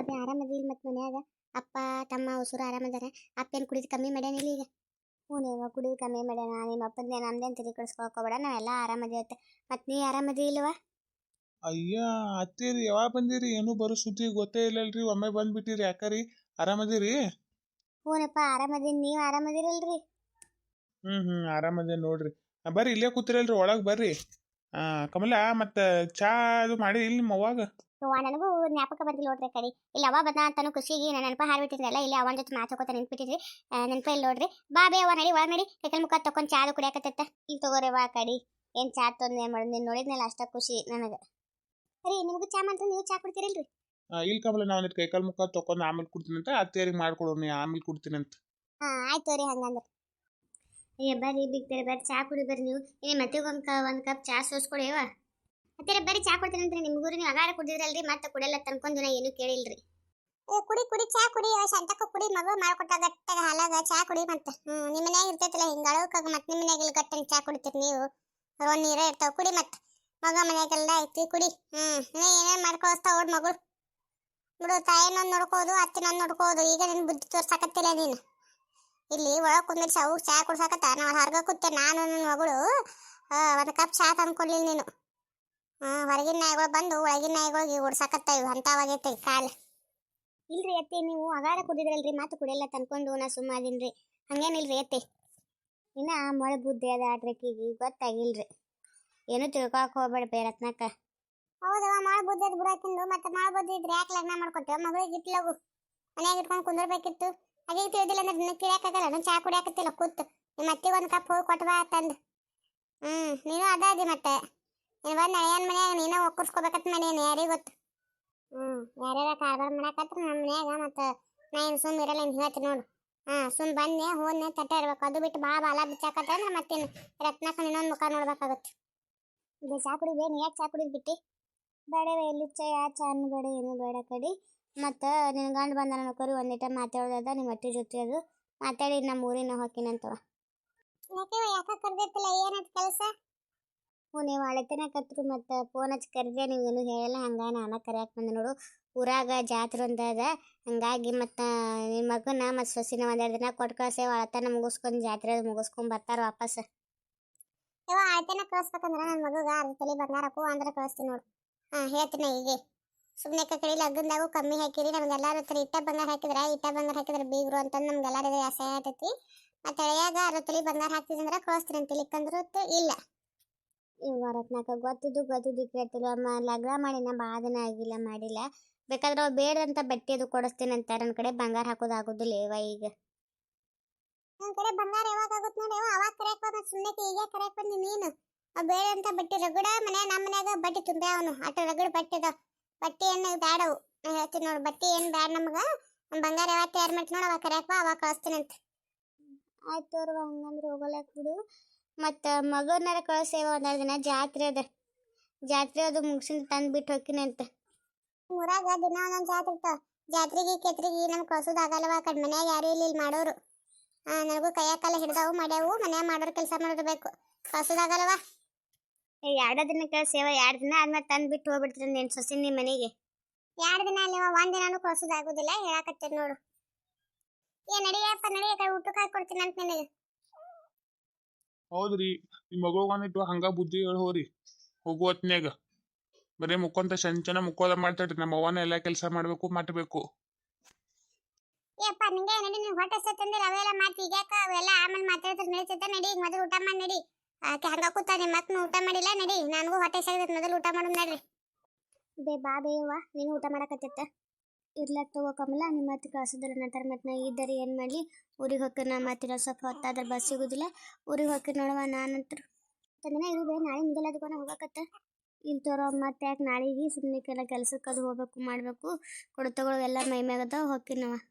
ಬಾಬಿ ಆರಾಮದಿ ಇಲ್ಲ ಮತ್ತು ಮನ್ಯಾಗ. ಅಪ್ಪ ತಮ್ಮ ಹೊಸರು ಆರಾಮದಾರ ಅಪ್ಪೇನು ಕುಡಿದು ಕಮ್ಮಿ ಮಾಡ್ಯಾನಿಲ್ಲ ಈಗ? ಹ್ಞೂ ಕುಡಿದು ಕಮ್ಮಿ ಮಾಡ್ಯಾನ. ನಿಮ್ಮ ಅಪ್ಪಂದೇ ನಮ್ದೇನು ತಲೆ ಕಡಿಸ್ಕೊಳ್ಕೋಬೇಡ ನಾವೆಲ್ಲ ಆರಾಮದಿ ಮತ್ತೆ ನೀ ಆರಾಮದಿ ಇಲ್ವಾ? ಅಯ್ಯ ಅತ್ತೀರಿ ಯಾವಾಗ ಬಂದಿರಿ? ಏನು ಬರೋ ಸುದ್ದಿ ಗೊತ್ತೇ ಇಲ್ಲಲ್ರಿ. ಒಮ್ಮೆ ಬಂದ್ಬಿಟ್ಟಿರಿ. ಯಾಕರಿ? ಆರಾಮದಿರಿ ಹ್ಞೂನಪ್ಪ ಆರಾಮದೀನಿ ನೀವು ಆರಾಮದಿರಲ್ರಿ ಹ್ಮ್ ಹ್ಞೂ ಆರಾಮದೇ ನೋಡ್ರಿ. ಆ, ಬರ್ರಿ ಇಲ್ಲೇ ಕೂತಿರಲ್ರಿ. ಒಳಗೆ ಬರ್ರಿ. ಆ ಕಮಲ ಮತ್ತೆ ಚಾ ಅದು ಮಾಡಿ ಇಲ್ಲಿ ನಿಮ್ಮ ಅವ್ವ ನನಗೂ ಜ್ಞಾಪಕ ಬಂದಿಲ್ಲ ನೋಡ್ರಿ ಕಡೆ. ಇಲ್ಲಿ ಅವ ಬಂದ ಅಂತಾನು ಖುಷಿಗೆ ನನ್ನ ನೆನಪ ಹಾರ್ಬಿಟ್ಟಿದ್ರಲ್ಲ ಇಲ್ಲಿ ಅವನ ಜೊತೆ ಮಾತಾಡ್ಕೋತ ನೆನ್ಪಿಟ್ಟಿದ್ರಿ. ನೆನಪ ಇಲ್ಲಿ ನೋಡ್ರಿ. ಬಾ ಬೇ ಅವ ನಡಿ ಒಳ ನಡಿ. ಕೈಕಲ್ ಮುಖ ತಕೊಂಡ್ ಚಾದು ಕುಡಿಯಾಕತ್ತ ಇಲ್ಲಿ ತಗೋರಿ ವಾ ಕಡಿ. ಏನ್ ಚಾ ತಂದು ಏನ್ ಮಾಡೋದು ನೀನ್ ನೋಡಿದ್ನಲ್ಲ ಅಷ್ಟ ಖುಷಿ ನನಗ. ಅರಿ ನಿಮಗೂ ಚಾ ಮಾಡ್ತ ನೀವು ಚಾ ಕುಡ್ತೀರಲ್ರಿ? ಇಲ್ಲಿ ಕಮಲ ನಾನು ಕೈ ಕಾಲು ಮುಖ ತಕೊಂಡು ಆಮೇಲೆ ಕುಡ್ತೀನಿ ಅಂತ ಅತ್ತೇರಿಗೆ ಮಾಡ್ಕೊಡೋಣ ಆಮೇಲೆ ಕುಡ್ತೀನಿ ಅಂತ ಹಾ ಆಯ್ತು ರೀ ಹಂಗಂದ್ರೆ. ಅಯ್ಯ ಬರ್ರಿ ಬಿಗ್ತಾರೆ ಬರ್ರಿ ಚಾ ಕುಡಿ ಬರ್ರಿ ನೀವು. ಏ ಮತ್ತೆ ಒಂದ್ ಕ ಒಂದ್ ಕಪ್ ಚಾ ಸೋಸ್ಕೊಡಿವ ಮತ್ತೆ ಬರೀ ಚಾ ನಿಮ್ಮ ಊರು ನೀವು ಅಗಾರ ಕುಡಿದ್ರಲ್ರಿ ಮತ್ತೆ ಕುಡಿಯಲ್ಲ ತನ್ಕೊಂಡು ನಾ ಏನು ಕೇಳಿಲ್ರಿ. ಕುಡಿ ಕುಡಿ, ಚಾ ಕುಡಿ. ಸಂತಕ ಕುಡಿ, ಮಗು ಮಾಡ್ಕೊಟ್ಟ ಗಟ್ಟಾಗ ಹಾಲಾಗ ಚಾ ಕುಡಿ ಮತ್ತೆ. ಹ್ಮ್ ನಿಮ್ಮ ಮನ್ಯಾಗ ಇರ್ತೈತಲ್ಲ, ಹಿಂಗ ಅಳವಕ್ಕಾಗ ಮತ್ತೆ ನಿಮ್ಮ ಮನ್ಯಾಗ ಇಲ್ಲಿ ಗಟ್ಟಂಗ್ ಚಾ ಕುಡಿತೀರಿ ನೀವು. ಒಂದು ನೀರೇ ಇರ್ತಾವ. ಕುಡಿ ಮತ್ತೆ. ಮಗ ಮನ್ಯಾಗೆಲ್ಲ ಐತಿ ಕುಡಿ. ನೀ ಏನೇನ್ ಮಾಡ್ಕೊಳ್ಸ್ತಾವ ಓಡ್ ಮಗಳು ಬಿಡು, ತಾಯಿನೊಂದು ನೋಡ್ಕೋದು, ಅತ್ತಿನೊಂದು ನೋಡ್ಕೋದು. ಈಗ ನಿನ್ ಬುದ್ಧಿ ತೋರ್ಸಾಕತ್ತಿಲ್ಲ ನೀನು. ಇಲ್ಲಿ ಒಳಗೆ ಕುಂದಿರ್ಸಿ ಅವ್ರು ಚಾ ಕುಡ್ಸಾಕತ್ತ. ನಾವು ಹರ್ಗ ಕೂತೆ, ನಾನು ನನ್ನ ಮಗಳು ಒಂದು ಕಪ್ ಚಾ ತಂದ್ಕೊಡ್ಲಿಲ್ಲ ನೀನು. ಹೊರಗಿನ ನಾಯಿಗಳು ಬಂದು ಒಳಗಿನ ನಾಯಿಗಳಿಗೆ ಓಡ್ಸಾಕತ್ತ ಇವು ಅಂಥವಾಗೈತೆ ಕಾಲ. ಇಲ್ರಿ ಅತ್ತಿ, ನೀವು ಅಗಾರ ಕುಡಿದ್ರಲ್ರಿ ಮಾತು ಕುಡಿಯಲ್ಲ ತಂದ್ಕೊಂಡು ನಾ ಸುಮ್ಮಾದಿನ್ರಿ ಹಂಗೇನಿಲ್ರಿ ಅತ್ತಿ? ಇನ್ನ ಮೊಳೆ ಬುದ್ಧಿ ಅದ ಆಡ್ರಕ್ಕಿಗೆ ಗೊತ್ತಾಗಿಲ್ರಿ. ಏನು ತಿಳ್ಕೊಕ್ ಹೋಗ್ಬೇಡ ಬೇರತ್ನಕ್ಕ ಹೌದವ ಮಾಳ ಬುದ್ಧಿ ಅದ್ ಬಿಡಾಕಿಂದು, ಮತ್ತೆ ಮಾಳ ಬುದ್ಧಿ ಇದ್ರೆ ಯಾಕೆ ಲಗ್ನ ಮಾಡ್ಕೊಟ್ಟೆ ಮಗಳಿಗೆ ಇಟ್ಲಗು ಮನ್ಯಾಗ ಇಟ್ಕೊಂಡು ಕುಂದರ್ಬೇಕಿತ್ತು. ಅದೇ ತಿಳಿದಿಲ್ಲ ಅಂದ್ರೆ ನಿನ್ನ ಕೇಳಕ್ಕಾಗಲ್ಲ ನಾನು ಚಾ ಕುಡಿಯಾಕತ್ತಿಲ್ಲ, ಕೂತು. ನಿಮ್ಮ ಅತ್ತಿಗೆ ಒಂದು ಕಪ್ ಹೋಗಿ ಕೊಟ್ಟವಾ ತಂದು. ಹ್ಞೂ ನೀನು ಅದಾದಿ ಮತ್ತೆ. ನೀನು ಬಂದು ಅಳಿಯನ್ ಮನ್ಯಾಗ ನೀನು ಒಕ್ಕರ್ಸ್ಕೋಬೇಕತ್ ಮನೇನು ಯಾರಿಗೆ ಗೊತ್ತು? ಹ್ಞೂ ಯಾರ್ಯಾರ ಕಾರ್ಬಾರ್ ಮಾಡಕತ್ರ ನಮ್ಮ ಮನ್ಯಾಗ ಮತ್ತೆ ನಾ ಏನು ಸುಮ್ ಇರಲ್ಲ ಏನು ಹೇಳ್ತೀನಿ ನೋಡು. ಹಾಂ, ಸುಮ್ ಬಂದೆ, ಹೋದ್ನೆ, ತಟ್ಟ ಇರ್ಬೇಕು ಅದು ಬಿಟ್ಟು ಬಾ, ಬಾಲ ಬಿಚ್ಚಾಕತ್ತ ಅಂದ್ರೆ ಮತ್ತೇನು ರತ್ನಕ್ಕ ಇನ್ನೊಂದು ಮುಖ ನೋಡ್ಬೇಕಾಗತ್ತೆ ಇದು ಚಾ ಕುಡಿಬೇ ನೀ ಯಾಕೆ ಚಾ ಕುಡಿದ್ ಬಿಟ್ಟಿ? ಬೇಡವೆ ಎಲ್ಲಿ ಚಾ ಯಾ ಚಾನು ಬೇಡ ಏನು ಬೇಡ ಕಡಿ. ಮತ್ತು ನಿನ್ನ ಗಂಡು ಬಂದ ನನ್ನ ಕರಿ, ಒಂದಿಟ ಮಾತಾಡೋದದ ನಿಮ್ಮ ಅಟ್ಟಿ ಜೊತೆ ಅದು. ಮಾತಾಡಿ ನಮ್ಮ ಊರಿನ ಹೋಗಿನಂತವ ಯಾಕೆ ಯಾಕೆ ಕರ್ದೈತಿಲ್ಲ ಏನಂತ ಕೆಲಸ? ಹ್ಞೂ, ನೀವು ಅಳತೆನ ಕತ್ರು ಮತ್ತು ಫೋನ್ ಹಚ್ಚಿ ಕರ್ದೆ ನೀವೇನು ಹೇಳಲ್ಲ, ಹಂಗೆ ನಾನು ಕರೆಯಕ್ಕೆ ಬಂದೆ ನೋಡು. ಊರಾಗ ಜಾತ್ರೆ ಒಂದು ಅದ, ಹಂಗಾಗಿ ಮತ್ತು ನಿಮ್ಮ ಮಗನ ಮತ್ತು ಸೊಸಿನ ಒಂದೆರಡು ದಿನ ಕೊಟ್ಟು ಕಳ್ಸೆ ಅಳತನ ಮುಗಿಸ್ಕೊಂಡು ಜಾತ್ರೆ ಮುಗಿಸ್ಕೊಂಡು ಬರ್ತಾರೆ ವಾಪಸ್. ಯಾವ ಅಳತೆನ ಕಳಿಸ್ಬೇಕಂದ್ರೆ ನನ್ನ ಮಗುಗ ಅರ್ಧ ತಲೆ ಬಂಗಾರಕ್ಕೂ ಅಂದ್ರೆ ಕಳಿಸ್ತೀನಿ ನೋಡು. ಹಾಂ, ಹೇಳ್ತೀನಿ ಹೀಗೆ. ಸುಮ್ಮನೆ ಕಡೆ ಲಗ್ನದಾಗೂ ಕಮ್ಮಿ ಹಾಕಿರಿ, ನಮ್ಗೆಲ್ಲರೂ ಹತ್ರ ಇಟ್ಟ ಬಂಗಾರ ಹಾಕಿದ್ರೆ, ಇಟ್ಟ ಬಂಗಾರ ಹಾಕಿದ್ರೆ ಬೀಗರು ಅಂತಂದು ನಮ್ಗೆಲ್ಲಾರು ಆಸೆ ಮತ್ತು ಮತ್ತೆ ಅರ್ಧ ತಲೆ ಬಂಗಾರ ಹಾಕ್ತಿದ್ರೆ ಕಳಿಸ್ತೀನಿ ಅಂತ ಇಲ್ಲಿಕಂದ್ರು ಇಲ್ಲ. ಇವ ರತ್ನಾಕ ಗೊತ್ತಿದ್ದು ಗೊತ್ತಿದ್ದು ಕೇಳ್ತಿಲ್ಲ ಅಮ್ಮ ಲಗ್ನ ಭಾಳ ದಿನ ಆಗಿಲ್ಲ ಮಾಡಿಲ್ಲ. ಬೇಕಾದ್ರೆ ಅವ್ರು ಬೇಡ ಅಂತ ಬಟ್ಟೆ ಅದು ಕೊಡಿಸ್ತೀನಿ ಅಂತ ನನ್ನ ಕಡೆ ಬಂಗಾರ ಹಾಕೋದು ಆಗೋದಿಲ್ಲ ಇವ ಈಗ. ನನ್ನ ಕಡೆ ಬಂಗಾರ ಯಾವಾಗ ಆಗುತ್ತೆ ನೋಡಿ ಅವಾಗ ಕರೆಯಕ್ ಬಂದ ಸುಮ್ಮನೆ ಈಗ ಕರೆಯಕ್ ಬಂದಿ ನೀನು ಅವ್ ಬೇಡ ಅಂತ ಬಟ್ಟೆ ರಗಡ ಮನೆ ನಮ್ಮ ಮನ್ಯಾಗ ಬಟ್ಟೆ ತುಂಬ ಅವನು. ಅಟ ರಗಡ ಬಟ್ಟೆ ಅದಾವ. ಬಟ್ಟೆ ಏನು ಬ್ಯಾಡವು. ನಾ ಹೇಳ್ತೀನಿ ನೋಡಿ ಬಟ್ಟೆ ಏನು ಬ್ಯಾಡ ನಮ್ಮ ಬಂಗಾರ ಯಾವಾಗ ತಯಾರು ಮಾಡ್ತೀನಿ ನೋಡಿ ಅವಾಗ ಕರೆಯಕ್ ಅವಾಗ ಕಳಿಸ್ತೀನಿ ಅಂತ. ಆಯ್ತು ಅವ್ರು ಹಂಗಂದ್ರೆ ಹೋಗಲಕ್ ಬಿಡು. ಮತ್ತು ಮಗನರ ಕಳಿಸೇವ ಒಂದೆರಡು ದಿನ. ಜಾತ್ರೆ ಅದ. ಜಾತ್ರೆ ಅದು ಮುಗಿಸಿನ ತಂದು ಬಿಟ್ಟು ಹೋಗ್ತೀನಿ ಅಂತ. ಊರಾಗ ದಿನ ಒಂದೊಂದು ಜಾತ್ರೆ ಇರ್ತಾವ. ಜಾತ್ರೆಗೆ ಕೆತ್ರಿಗೆ ನಮ್ಗೆ ಕಳ್ಸೋದಾಗಲ್ಲವ ಕಡೆ ಮನ್ಯಾಗ ಯಾರು ಇಲ್ಲ ಇಲ್ಲಿ ಮಾಡೋರು ನನಗೂ ಕೈಯಾಕಲ್ಲ ಕಾಲ ಹಿಡ್ದಾವು ಮಾಡ್ಯಾವು. ಮನ್ಯಾಗ ಮಾಡೋರು ಕೆಲಸ ಮಾಡಿರ್ಬೇಕು ಕಳ್ಸೋದಾಗಲ್ಲವ ಎರಡು ದಿನ ಕಳ್ಸೇವ ಎರಡು ದಿನ ಆದ್ಮೇಲೆ ತಂದು ಬಿಟ್ಟು ಹೋಗ್ಬಿಡ್ತೀನಿ ನೀನು ಸೊಸಿ ನಿಮ್ಮ ಮನೆಗೆ. ಎರಡು ದಿನ ಅಲ್ಲಿವ ಒಂದು ದಿನಾನು ಕಳ್ಸೋದಾಗೋದಿಲ್ಲ ಹೇಳಕತ್ತೇನೆ ನೋಡು. ಏ ನಡಿಯಪ್ಪ ನಡಿಯ ಕಡೆ ಊಟಕ್ಕೆ ಹಾಕಿ ಕೊಡ್ತೀನಿ ಅಂತ ನಿನಗೆ. ಹೌದ್ರಿ ನಿಮ್ಮ ಮಗಳು ಒಂದಿಟ್ಟು ಹಂಗ ಬುದ್ಧಿ ಹೇಳಿ ಹೋರಿ ಹೋಗು ಹೊತ್ನ್ಯಾಗ. ಬರೀ ಮುಕ್ಕೊಂತ ಚಂಚನ ಮುಕ್ಕೋದ ಮಾಡ್ತಾಡ್ರಿ ನಮ್ಮ ಅವ್ವನ ಎಲ್ಲ ಕೆಲಸ ಮಾಡಬೇಕು ಮಾಡಬೇಕು. ಯಪ್ಪ ನಿಂಗೆ ನಡಿ ನೀವು ಹೊಟ್ಟೆ ಸತ್ತಂದ್ರೆ ಅವೆಲ್ಲ ಮಾತು ಈಗ ಅವೆಲ್ಲ ಆಮೇಲೆ ಮಾತಾಡಿದ್ರೆ ನಡೀತೈತೆ ನಡಿ ಈಗ ಮೊದಲು ಊಟ ಮಾಡಿ ನಡಿ. ಆಕೆ ಹಂಗ ಕೂತಾನೆ ಮತ್ತೆ ಊಟ ಮಾಡಿಲ್ಲ, ನಡಿ. ನನಗೂ ಹೊಟ್ಟೆ ಸಗದೈತೆ ಮೊದಲು ಊಟ ಮಾಡೋದು ನಡ್ರಿ. ಬೇ, ಬಾ ಬೇವ ನೀನು ಊಟ ಮಾಡಕತ್ತೈತ ಇರ್ಲಾಕ ತಗೋ ಕಮಲ ನಿಮ್ಮ ಮತ್ತೆ ಕಳ್ಸೋದಿಲ್ಲ ನಂತರ ಮತ್ತೆ ನಾ ಇದ್ದರೆ ಏನು ಮಾಡಲಿ? ಊರಿಗೆ ಹೋಗಿ ನಾ ಮತ್ತೆ ಸ್ವಲ್ಪ ಹೊತ್ತಾದ್ರೆ ಬಸ್ ಸಿಗೋದಿಲ್ಲ. ಊರಿಗೆ ಹೋಗಿ ನೋಡುವ ನಾನಂತರು. ತಂದಿನ ಇರು ಬೇ, ನಾಳೆ ಮುಂದೆಲ್ಲ ಅದಕ್ಕೆ ಹೋಗಕತ್ತ. ಇಲ್ಲಿ ತೋರೋ ಮತ್ತೆ ಯಾಕೆ ನಾಳೆಗೆ ಸುಮ್ಮನೆ ಕೆಲ ಕೆಲ್ಸಕ್ಕೆ ಅದು ಹೋಗ್ಬೇಕು, ಮಾಡಬೇಕು. ಕೊಡು ತಗೊಳ್ಳೋ ಎಲ್ಲ ಮೈ ಮ್ಯಾಗದ ಹೋಗ್ತೀನವ ನಾವು